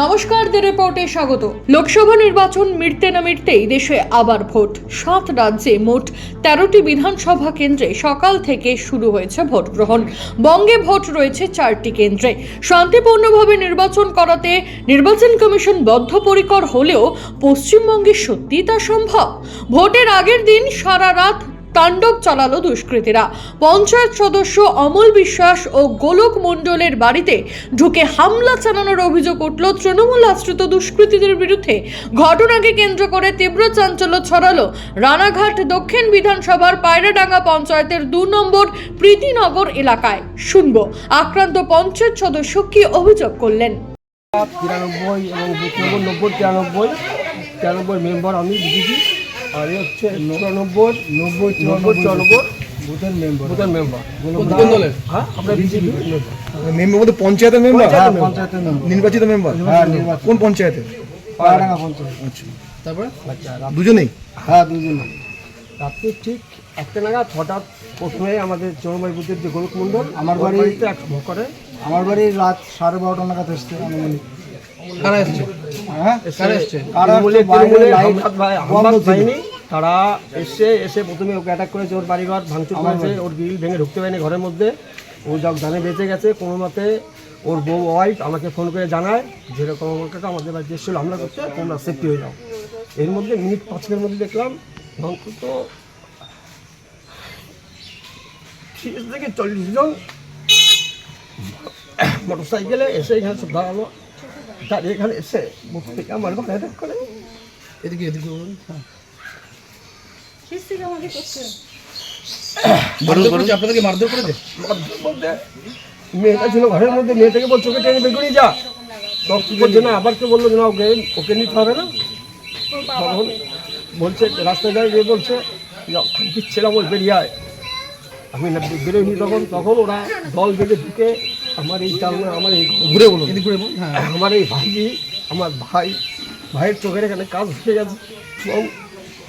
নমস্কার দি রিপোর্টে স্বাগত। লোকসভা নির্বাচন মিটতে না মিটতেই দেশে আবার ভোট। সাত রাজ্যে মোট তেরোটি বিধানসভা কেন্দ্রে সকাল থেকে শুরু হয়েছে ভোট গ্রহণ। বঙ্গে ভোট রয়েছে চারটি কেন্দ্রে। শান্তিপূর্ণভাবে নির্বাচন করাতে নির্বাচন কমিশন বদ্ধপরিকর হলেও পশ্চিমবঙ্গে সত্যি তা সম্ভব। ভোটের আগের দিন সারা রাত তাণ্ডব চালালো দুষ্কৃতীরা। পঞ্চায়েত সদস্য অমল বিশ্বাস ও গোলক মণ্ডলের বাড়িতে ঢুকে হামলা চালানোর অভিযোগ উঠল তৃণমূল আশ্রিত দুষ্কৃতীদের বিরুদ্ধে। ঘটনাকে কেন্দ্র করে তীব্র চাঞ্চল্য ছড়ালো রানাঘাট দক্ষিণ বিধানসভার পায়রাডাঙ্গা পঞ্চায়েতের দু নম্বর প্রীতিনগর এলাকায়। শুনব, আক্রান্ত পঞ্চায়েত সদস্য কি অভিযোগ করলেন? তিরানব্বই এবং নব্বই, তিরানব্বই তিরানব্বই মেম্বার আমি দিদি আর এ হচ্ছে চুরানব্বই নব্বই নব্বই চুরানব্বই বুথের মেম্বার বুথের মেম্বার হ্যাঁ আমরা বিজেপি। মেম্বার বলতে পঞ্চায়েতের মেম্বার হ্যাঁ, পঞ্চায়েতের member। নির্বাচিত মেম্বার হ্যাঁ। কোন পঞ্চায়েতে পায়রাডাঙ্গা পঞ্চায়েত। আচ্ছা। তারপরে? আচ্ছা দুজনেই? হ্যাঁ দুজনে রাত্রি ঠিক একটা নাগাদ হঠাৎ প্রথমে আমাদের চরমাই বুদ্ধের যে গোলক মণ্ডল আমার বাড়িতে এক করে। আমার বাড়ি রাত সাড়ে বারোটা নাগাদ এসছে আনুমানিক। কারা এসছে? হ্যাঁ? কারা এসছে? তারা এসে এসে প্রথমে ওকে অ্যাটাক করেছে ওর বাড়িঘর ভাঙচুর করেছে ওর গ্রিল ভেঙে ঢুকতে পারেনি ঘরের মধ্যে। ও যা জানে বেঁচে গেছে কোনো মতে ওর বউ ওয়াইফ আমাকে ফোন করে জানায় যেরকম কাছে আমাদের বাড়ি এসেছিল হামলা করতে তোমরা সেফটি হয়ে যাও। এর মধ্যে মিনিট পাঁচের মধ্যে দেখলাম অন্তত তিরিশ থেকে চল্লিশ জন মোটর সাইকেলে এসে এখানে সব দাঁড়াল। দাঁড়িয়ে এখানে এসে মুখ থেকে আমার ঘরে অ্যাটাক করে। এদিকে এদিকে বলুন। আপনাদেরকে মারধর করেছে? মারধর বলতে মেয়েটা ছিল ঘরের মধ্যে মেয়েটাকে বলছে ওকে টেনে বের করে যা। তখন কি বলছে না আবার কে বলল যে না ওকে ওকে নিতে হবে না। তখন বলছে রাস্তায় যায় গিয়ে বলছে দিচ্ছিলাম ওই বেরিয়ে আয়। আমি না বেরোয়নি তখন। তখন ওরা দল বেঁধে ঢুকে আমার এই চাল আমার এই ঘুরে বলুন। এদিক করে বল হ্যাঁ। আমার এই ভাইজি আমার ভাই ভাইয়ের চোখের এখানে কাজ হয়ে গেছে। এবং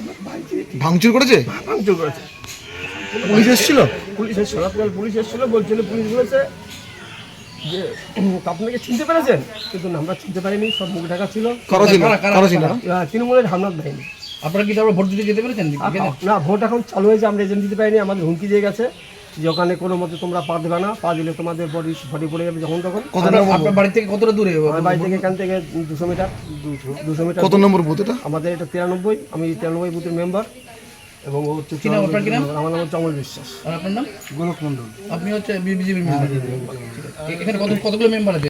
আমার ভাইজি। ভাঙচুর করেছে? ভাঙচুর করেছে। পুলিশ এসেছিল? পুলিশের সরাসরি পুলিশ এসেছিল বলছিল পুলিশ বলেছে যে আপনাকে চিনতে পেরেছেন? কিন্তু আমরা চিনতে পারিনি সব মুখ ঢাকা ছিল। আহ, তৃণমূলের হামলাত বাহিনী। আপনারা কি তারপর ভোট দিতে যেতে পেরেছেন? না ভোট এখন চালু হয়েছে আমরা এজেন্ট দিতে পারিনি আমাদের হুমকি দিয়ে গেছে। যে ওখানে কোনো মতে তোমরা পা দেবে না পা দিলে তোমাদের বডি বডি পড়ে যাবে যখন তখন। আপনার- বাড়ি থেকে কতটা দূরে? আমার বাড়ি থেকে এখান থেকে দুশো মিটার। দুশো মিটার কত নম্বর বুথ এটা? আমাদের এটা তিরানব্বই আমি তিরানব্বই বুথের মেম্বার এবং? আমার নাম হচ্ছে অমল বিশ্বাস। আর আপনার নাম? গোলক মন্ডল আপনি হচ্ছে বিজেপির এখানে কত কতগুলো মেম্বার আছে?